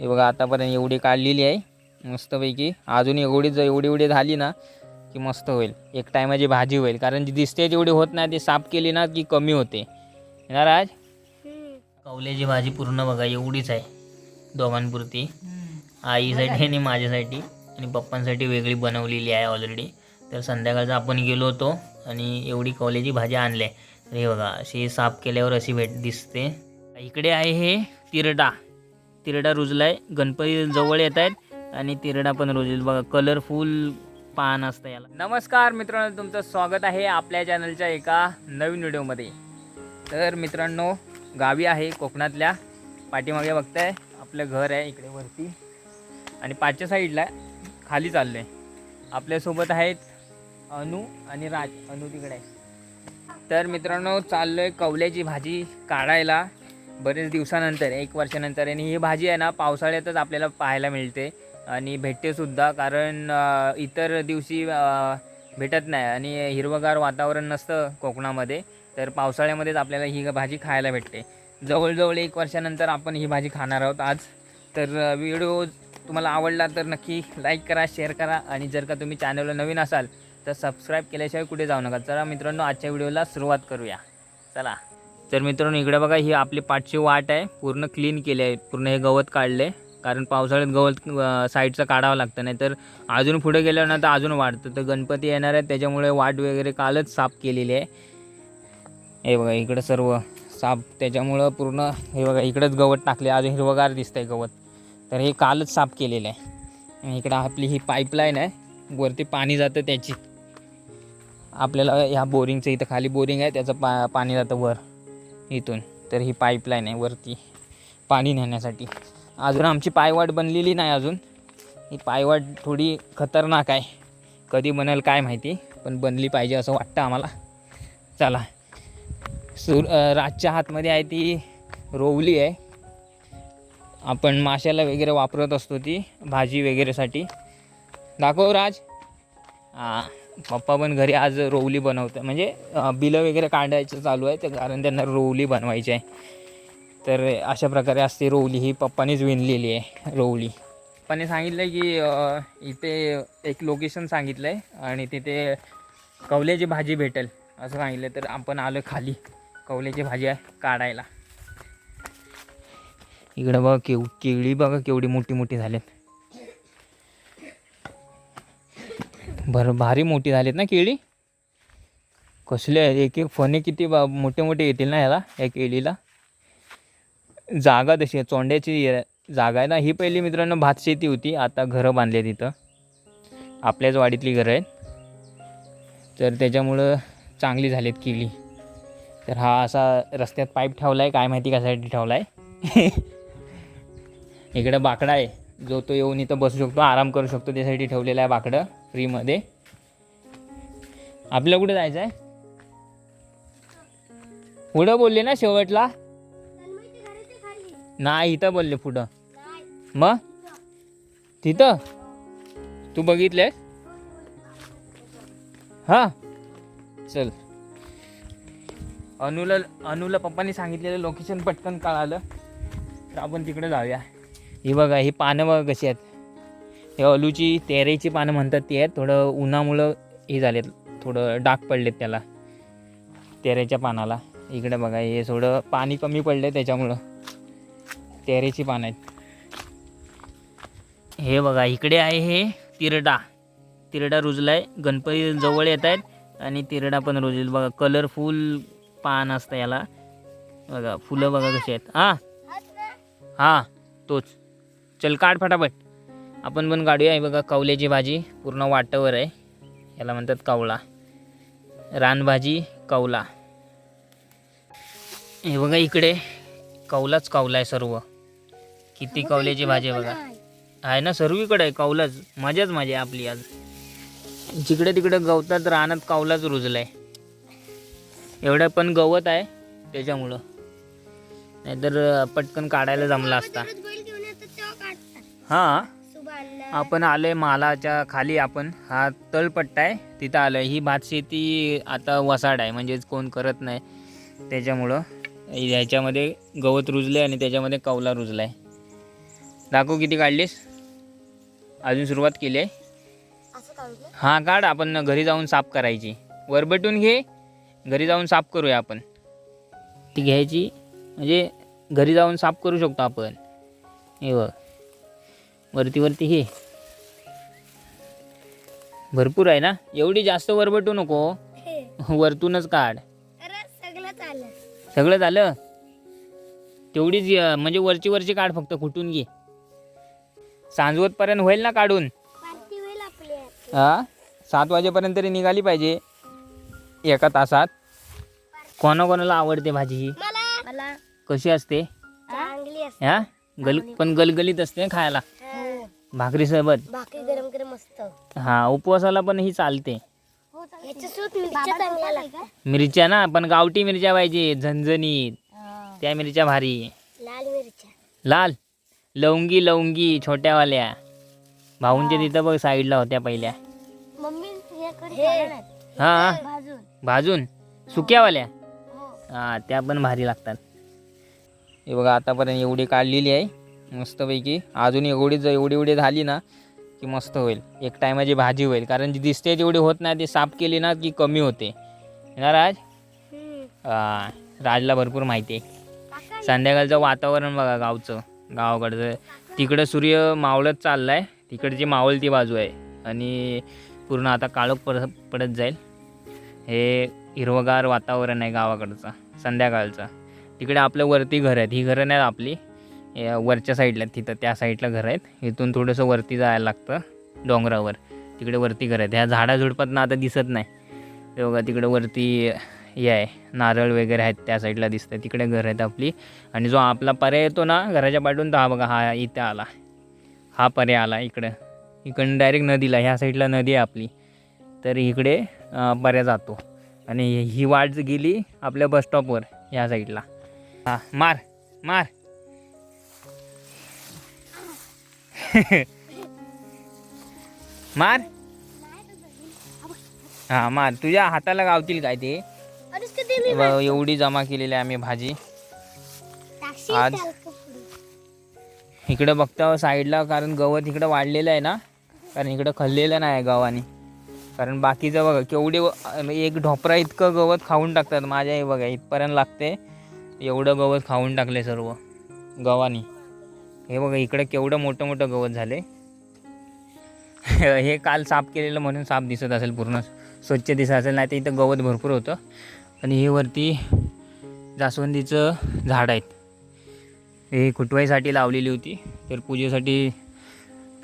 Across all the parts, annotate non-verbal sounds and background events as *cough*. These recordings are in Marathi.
हे बघा आतापर्यंत एवढी काढलेली आहे मस्तपैकी. अजून एवढी जर एवढी एवढी झाली ना की मस्त होईल. एक टायमाची भाजी होईल. कारण जी दिसते तेवढी होत नाही ती साफ केली ना की कमी होते. येणार आज कवल्याची भाजी पूर्ण बघा एवढीच आहे दोघांपुरती. आईसाठी आणि माझ्यासाठी आणि पप्पांसाठी वेगळी बनवलेली आहे ऑलरेडी तर संध्याकाळचं आपण गेलो होतो आणि एवढी कवल्याची भाजी आणली आहे. तर हे बघा अशी साफ केल्यावर अशी भेट दिसते. इकडे आहे हे तिरडा. तिरडा रुजलाय. गणपती जवळ येत आहेत आणि तिरडा पण रुजेल बघा कलरफुल पान असतं याला. नमस्कार मित्रांनो तुमचं स्वागत आहे आपल्या चॅनलच्या एका नवीन व्हिडिओमध्ये. तर मित्रांनो गावी आहे कोकणातल्या. पाठीमागे बघताय आपलं घर आहे इकडे वरती. आणि पाचच्या साईडला खाली चाललं आहे आपल्यासोबत आहेत अनु आणि राज. अनु तिकडे तर मित्रांनो चाललो आहे कवल्याची भाजी काढायला. बरेच दिवसानंतर एक वर्षानंतर आणि ही भाजी आहे ना पावसाळ्यातच आपल्याला पाहायला मिळते. आणि भेटते सुद्धा कारण इतर दिवशी भेटत नाही. आणि हिरवगार वातावरण नसतं कोकणामध्ये तर पावसाळ्यामध्येच आपल्याला ही भाजी खायला भेटते. जवळजवळ एक वर्षानंतर आपण ही भाजी खाणार आहोत आज. तर व्हिडिओ तुम्हाला आवडला तर नक्की लाईक करा शेअर करा आणि जर का तुम्ही चॅनलला नवीन असाल तर सबस्क्राईब केल्याशिवाय कुठे जाऊ नका. चला मित्रांनो आजच्या व्हिडिओला सुरुवात करूया. चला. तर मित्रांनो इकडे बघा ही आपली पाठची वाट आहे. पूर्ण क्लीन केली आहे. पूर्ण हे गवत काढले. कारण पावसाळ्यात गवत साईडचं काढावं लागतं. नाही तर अजून पुढे गेल्यावर ना तर अजून वाढतं. तर गणपती येणार आहे. त्याच्यामुळे वाट वगैरे कालच साफ केलेली आहे. हे बघा इकडं सर्व साफ. त्याच्यामुळं पूर्ण हे बघा इकडंच गवत टाकले. अजून हिरवगार दिसतंय गवत. तर हे कालच साफ केलेलं आहे. इकडं आपली ही पाईपलाईन आहे. वरती पाणी जातं त्याची. आपल्याला ह्या बोरिंगचं इथं खाली बोरिंग आहे. त्याचं पा पाणी जातं वर. इथून. तर ही पाईपलाईन आहे वरती पाणी नेण्यासाठी. अजून आमची पायवाट बनलेली नाही अजून. ही पायवाट थोडी खतरनाक आहे. कधी बनेल काय माहिती पण बनली पाहिजे असं वाटतं आम्हाला. चला. सुर रातच्या राजच्या हातमध्ये आहे ती रोवली आहे. आपण माशाला वगैरे वापरत असतो ती भाजी वगैरेसाठी. दाखव राज. हां पप्पा पण घरी आज रोवली बनवतं. म्हणजे बिलं वगैरे काढायचं चालू आहे तर कारण त्यांना रोवली बनवायची आहे. तर अशा प्रकारे असते रोवली. ही पप्पानेच विणलेली आहे रोवली. पप्पाने सांगितलं की इथे एक लोकेशन सांगितलं आहे आणि तिथे कवल्याची भाजी भेटेल. असं सांगितलं तर आपण आलो खाली. कवल्याची भाजी आहे काढायला. इकडं बघा केव केळी बघा केवढी मोठी मोठी झाल्यात. बरं भारी मोठी झालीत ना केळी? कसले आहेत एक एक फणे किती बा मोठे मोठे येतील ना ह्याला या केळीला? जागा तशी आहे चोंड्याची जागा आहे ना. ही पहिली मित्रांनो भात शेती होती. आता घरं बांधले तिथं आपल्याच वाडीतली घरं आहेत. तर त्याच्यामुळं चांगली झालीत केळी. तर हा असा रस्त्यात पाईप ठेवला आहे काय माहिती कशासाठी ठेवला आहे *laughs* इकडं बाकडा आहे. जो तो येऊन इथं बसू शकतो आराम करू शकतो त्यासाठी ठेवलेलं आहे बाकडं फ्रीमध्ये. आपल्याला कुठे जायचं आहे पुढं बोलले ना शेवटला? नाही इथं बोलले पुढं. मग? तिथं? तू बघितले हां. चल. अनुला अनुला पप्पानी सांगितलेलं लोकेशन पटकन कळालं. तर आपण तिकडे जाऊया. ही बघा ही पानं बघा कशी आहेत. हे अलूची तेरेची पानं म्हणतात ती आहेत. थोडं उन्हामुळं हे झालेत थोडं डाग पडलेत त्याला तेरेच्या पानाला. इकडे बघा हे थोडं पाणी कमी पडलं त्याच्यामुळं. तेरेची पानं आहेत. हे बघा इकडे आहे हे तिरडा. तिरडा रुजलाय. गणपती जवळ येत आहेत आणि तिरडा पण रुजेल बघा कलरफुल पान असतं याला. बघा फुलं बघा कशी आहेत. हां. हां तोच. चल काढ फटाफट. आपण पण काढूया. हे बघा कवल्याची भाजी पूर्ण वाटावर आहे. याला म्हणतात कवळा. रानभाजी कवला. हे बघा इकडे कौलाच कौला आहे सर्व. किती कौल्याची भाजी आहे बघा. आहे ना सर्वीकडे आहे कौलाच मजाच मजा आहे आपली आज. जिकडे तिकडे गवतात रानात कौलाच रुजलाय. एवढं पण गवत आहे त्याच्यामुळं. नाहीतर पटकन काढायला जमला असता. हां. आपण आलोय मालाच्या खाली आपण. हा तळपट्टा आहे तिथं आलोय. ही भात शेती आता वसाड आहे म्हणजेच कोण करत नाही. त्याच्यामुळं ह्याच्यामध्ये गवत रुजले आणि त्याच्यामध्ये कौला रुजला आहे दाखव किती काढलीस? अजून सुरुवात केली आहे. हां काढ. आपण घरी जाऊन साफ करायची. वरबटून घे. घरी जाऊन साफ करूया आपण. ती घ्यायची. म्हणजे घरी जाऊन साफ करू शकतो आपण. हे बघ. वरती वरती घे भरपूर आहे ना? एवढी जास्त वरबटू नको. वरतूनच काढ. अरे सगळं झालं? तेवढीच म्हणजे वरची वरची काढ फक्त कुठून घे. सांजवतपर्यंत होईल ना काढून. हा सात वाजेपर्यंत तरी निघाली पाहिजे. एका तासात. कोणाकोणाला आवडते भाजी ही? मला. मला. कशी असते? हा गल पण गलगलीत असते खायला. हो. भाकरी सोबत भाकरी गरम गरम मस्त. हा उपवासाला पण ही चालते. ह्याच्यासोबत मिरच्या चांगल्या लागतात. मिरच्या ना पण गावठी मिरच्या पाहिजे झणझणीत. त्या मिरच्या भारी. लाल मिरच्या. लाल? लवंगी लवंगी छोट्यावाल्या. भाऊंच्या तिथं बघ साईडला होत्या पहिल्या. मम्मी हे कर हा. भाजून. भाजून? सुक्यावाल्या? हो. हा त्या पण भारी लागतात. हे बघा आतापर्यंत एवढी काढलेली आहे. मस्तपैकी. अजून एवढी जर एवढी एवढी झाली ना की मस्त होईल. एक टायमाची भाजी होईल. कारण जी दिसते तेवढी होत नाही ती साफ केली ना की कमी होते. ना राज? राजला भरपूर माहिती आहे. संध्याकाळचं वातावरण बघा गावचं. गावाकडचं. तिकडं सूर्य मावळत चालला आहे तिकडची मावळती बाजू आहे. आणि पूर्ण आता काळोख पड पडत जाईल. हे हिरवगार वातावरण आहे गावाकडचं. संध्याकाळचं. तिकडे आपलं वरती घर आहेत. ही घरं नाहीत आपली. या वरच्या साईडला आहेत तिथं त्या साईडला घर आहेत. इथून थोडंसं वरती जायला लागतं डोंगरावर. तिकडे वरती घर आहेत. ह्या झाडाझुडपातनं आता दिसत नाही. बघा तिकडे वरती हे आहे. नारळ वगैरे आहेत त्या साईडला दिसतं तिकडे घर आहेत आपली. आणि जो आपला पर्याय येतो ना घराच्या पाठून तर हा बघा हा इथे आला. हा पर्याय आला इकडं. इकडं डायरेक्ट नदीला ह्या साईडला नदी आहे आपली. तर इकडे पर्याय जातो. आणि ही वाट गेली आपल्या बसस्टॉपवर ह्या साईडला. हा मार मार. *laughs* मार. हा मार. तुझ्या हाताला गावतील काय ते? एवढी जमा केलेली आहे आम्ही भाजी. आज-. इकडं बघता साईडला कारण गवत इकडं वाढलेलं आहे ना? कारण इकडं खाल्लेलं नाही गव्हाने. कारण बाकीचं बघा केवढे एक ढोपरा इतकं गवत खाऊन टाकतात माझ्या हे बघा इथपर्यंत लागते. एवढं गवत खाऊन टाकले सर्व गव्हाने. हे बघा इकडं केवढं मोठं मोठं गवत झाले हे काल साफ केलेलं म्हणून साफ दिसत असेल पूर्ण. स्वच्छ दिसत असेल नाही तर इथं गवत भरपूर होतं. आणि हे वरती जास्वंदीचं झाड आहेत. हे खुटवाईसाठी लावलेली होती तर पूजेसाठी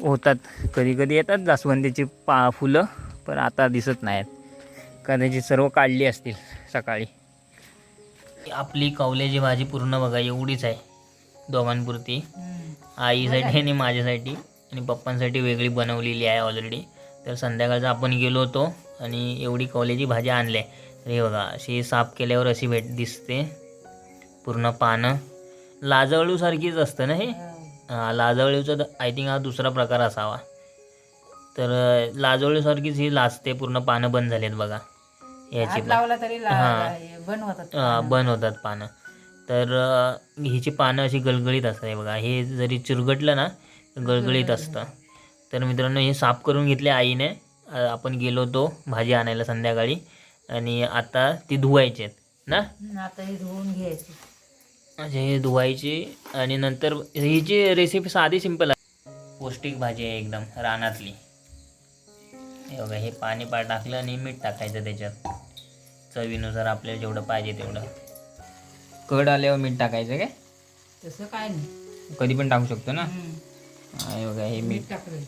होतात. कधी कधी येतात जास्वंदीची पा फुलं पण आता दिसत नाहीत. कदाचित सर्व काढली असतील सकाळी. आपली कवल्याची भाजी पूर्ण बघा एवढीच आहे दोघांपुरती. आईसाठी आणि माझ्यासाठी आणि पप्पांसाठी वेगळी बनवलेली आहे ऑलरेडी तर संध्याकाळचं आपण गेलो होतो आणि एवढी कवल्याची भाजी आणली आहे तर हे बघा अशी साफ केल्यावर अशी भेट दिसते. पूर्ण पानं. लाजवळूसारखीच असतं ना हे? हा, लाजवळीचं आय थिंक हा दुसरा प्रकार असावा. तर लाजवळीसारखीच ही लाजते पूर्ण पानं बंद झालेत बघा. याची हा. हे बंद होतात पानं. तर हिची पानं अशी गलगलीत असतात हे बघा. हे जरी चिरगटलं ना गलगलीत असतं. तर मित्रांनो हे साफ करून घेतले आईने. आपण गेलो होतो भाजी आणायला संध्याकाळी. आणि आता ती धुवायची आहेत ना? आता हे धुवून घ्यायची. म्हणजे हे धुवायची. आणि नंतर हिची रेसिपी साधी सिंपल आहे. पौष्टिक भाजी आहे एकदम रानातली. हे बघा हे पाणी पा टाकलं आणि मीठ टाकायचं त्याच्यात. चवीनुसार आपल्याला जेवढं पाहिजे तेवढं. कड आल्यावर मीठ टाकायचं काय? तसं काय नाही. कधी पण टाकू शकतो ना? हं, हा, हे बघा हे मीठ. मीठ टाकलं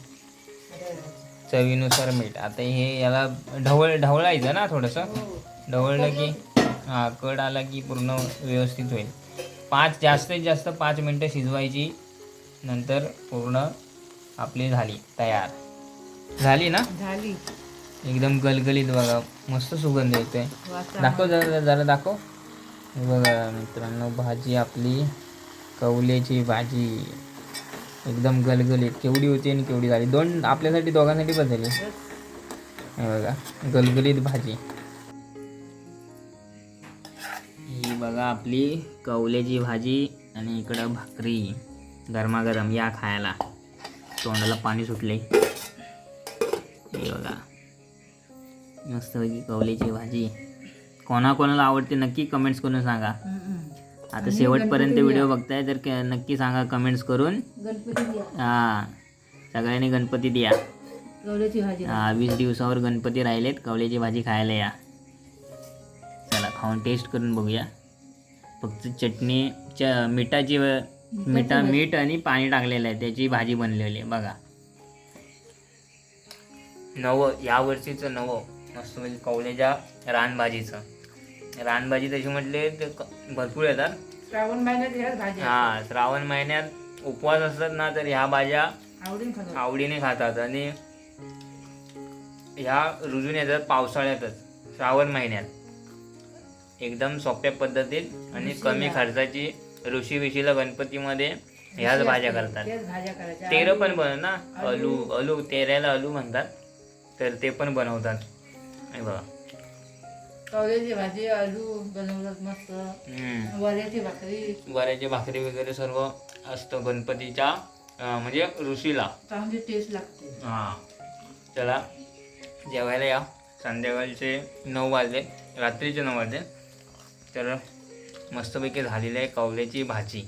चवीनुसार मीठ. आता हे याला ढवळ ढवळायचं ना थोडंसं? ढवळलं की हां कड आला की पूर्ण व्यवस्थित होईल. पाच जास्तीत जास्त पाच मिनटं शिजवायची. नंतर पूर्ण आपली झाली तयार. झाली ना? झाली. एकदम गलगलीत बघा. मस्त सुगंध येतोय. दाखव जरा जरा दाखव. हे बघा मित्रांनो भाजी आपली कवलेची भाजी. एकदम गलगलीत. केवढी होती आणि केवढी झाली? दोन आपल्यासाठी दोघांसाठी पण झाली. हे बघा गलगलीत भाजी. ही बघा आपली कवल्याची भाजी आणि इकडं भाकरी गरमागरम या खायला. तोंडाला पाणी सुटले हे बघा. मस्तपैकी कवलेची भाजी. कोणाकोणाला आवडते नक्की कमेंट्स करून सांगा. आता शेवटपर्यंत व्हिडिओ बघताय तर क- नक्की सांगा कमेंट्स करून. गणपती द्या. हा. सगळ्यांनी गणपती द्या. हा वीस दिवसावर गणपती राहिलेत कवल्याची भाजी खायला या. चला खाऊन टेस्ट करून बघूया. फक्त चटणी च मिठाची मिठा मीठ आणि पाणी टाकलेलं आहे त्याची भाजी बनलेली आहे बघा. नवं या वर्षीचं नवं मस्त म्हणजे कवल्याच्या रानभाजीचं. रानभाजी तशी म्हटले तर भरपूर येतात. श्रावण महिन्यात ह्याच भाजी हा श्रावण महिन्यात उपवास असतात ना तर ह्या भाज्या आवडीन आवडीने खातात आणि ह्या रुजून येतात पावसाळ्यातच श्रावण महिन्यात. एकदम सोप्या पद्धतीत आणि कमी खर्चाची ऋषी विशीला गणपतीमध्ये ह्याच भाज्या करतात. तेर पण बनव ना? अलू अलू तेऱ्याला अलू म्हणतात. तर ते पण बनवतात. बघा. कवल्याची भाजी आलू बनवतात मस्त. वऱ्याची भाकरी. वऱ्याची भाकरी वगैरे सर्व असतं गणपतीच्या म्हणजे ऋषीला. चांगली टेस्ट लागते. हां. चला जेवायला या. संध्याकाळचे नऊ वाजले रात्रीचे नऊ वाजले. तर मस्तपैकी झालेली आहे कवल्याची भाजी.